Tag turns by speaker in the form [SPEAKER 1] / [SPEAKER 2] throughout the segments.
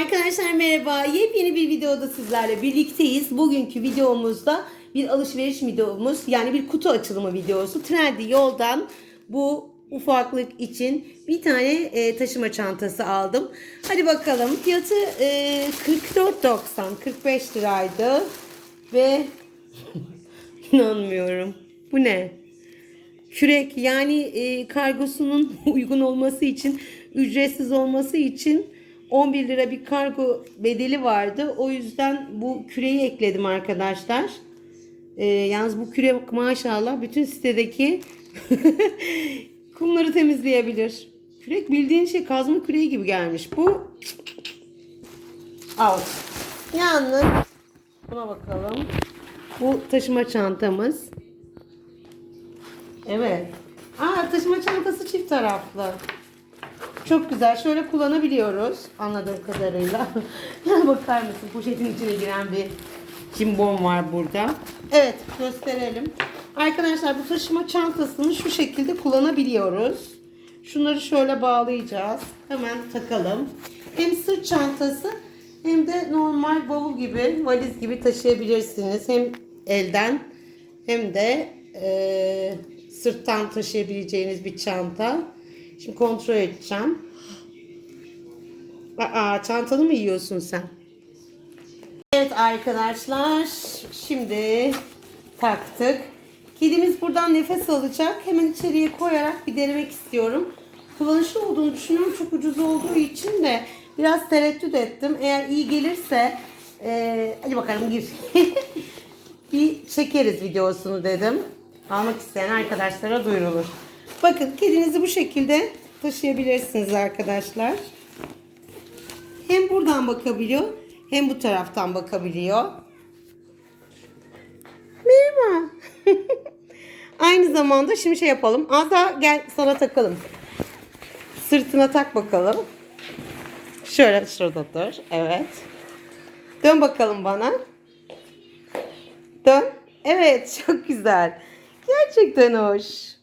[SPEAKER 1] Arkadaşlar merhaba. Yepyeni bir videoda sizlerle birlikteyiz. Bugünkü videomuzda bir alışveriş videomuz yani bir kutu açılımı videosu. Trendy yoldan bu ufaklık için bir tane e, taşıma çantası aldım. Hadi bakalım. Fiyatı e, 44.90 45 liraydı ve inanmıyorum. Bu ne? Kürek yani e, kargosunun uygun olması için ücretsiz olması için 11 lira bir kargo bedeli vardı. O yüzden bu küreyi ekledim arkadaşlar. E, yalnız bu kürek maşallah bütün sitedeki kumları temizleyebilir. Kürek bildiğin şey kazma küreği gibi gelmiş. Bu out. Yalnız buna bakalım. Bu taşıma çantamız. Evet. Aa taşıma çantası çift taraflı. Çok güzel. Şöyle kullanabiliyoruz anladığım kadarıyla. Bakar mısın? Poşetin içine giren bir cimbom var burada. Evet gösterelim. Arkadaşlar bu taşıma çantasını şu şekilde kullanabiliyoruz. Şunları şöyle bağlayacağız. Hemen takalım. Hem sırt çantası hem de normal bavul gibi, valiz gibi taşıyabilirsiniz. Hem elden hem de eee, sırttan taşıyabileceğiniz bir çanta. Şimdi kontrol edeceğim. Aa, çantanı mı yiyorsun sen? Evet arkadaşlar şimdi taktık. Kedimiz buradan nefes alacak. Hemen içeriye koyarak bir denemek istiyorum. Kullanışlı olduğunu düşünüyorum. Çok ucuz olduğu için de biraz tereddüt ettim. Eğer iyi gelirse eee, hadi bakalım gir. bir çekeriz videosunu dedim. Almak isteyen arkadaşlara duyurulur. Bakın kedinizi bu şekilde taşıyabilirsiniz arkadaşlar. Hem buradan bakabiliyor hem bu taraftan bakabiliyor. Merhaba. Aynı zamanda şimdi şey yapalım. Ada gel sana takalım. Sırtına tak bakalım. Şöyle şurada dur. Evet. Dön bakalım bana. Dön. Evet çok güzel. Gerçekten hoş.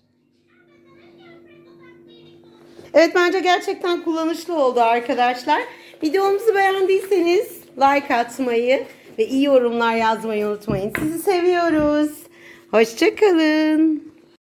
[SPEAKER 1] Evet bence gerçekten kullanışlı oldu arkadaşlar. Videomuzu beğendiyseniz like atmayı ve iyi yorumlar yazmayı unutmayın. Sizi seviyoruz. Hoşçakalın.